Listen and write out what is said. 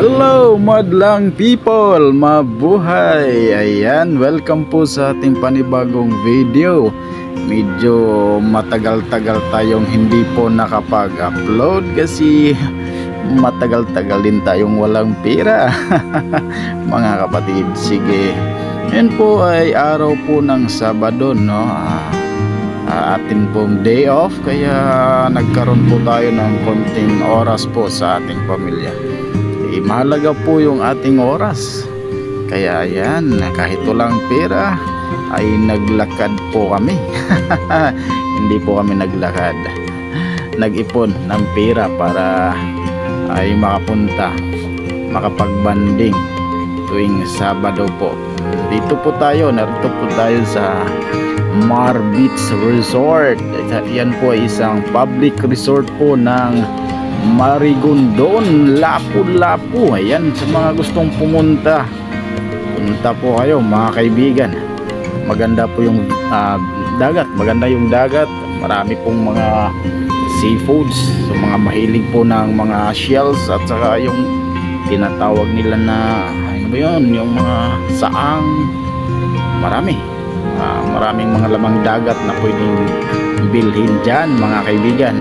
Hello madlang people, mabuhay! Ayan, welcome po sa ating panibagong video. Medyo matagal-tagal tayong hindi po nakapag-upload kasi matagal-tagal din tayong walang pera. Mga kapatid, sige. Yan po ay araw po ng Sabado, no? Ah, ah, atin pong day off kaya nagkaroon po tayo ng konting oras po sa ating pamilya mahalaga po yung ating oras. Kaya yan, kahit walang pera, ay naglakad po kami. Hindi po kami naglakad. Nag-ipon ng pera para ay makapunta, makapagbanding tuwing Sabado po. Dito po tayo, narito po tayo sa Mar Beach Resort. Yan po isang public resort po ng Marigondon, Lapu-Lapu. Ayan, sa mga gustong pumunta, punta po kayo mga kaibigan. Maganda po yung ah, dagat, maganda yung dagat. Marami pong mga seafoods, so mga mahilig po ng mga shells at saka yung tinatawag nila na ano ba yun, yung mga saang marami. Ah, maraming mga lamang dagat na pwedeng bilhin dyan mga kaibigan.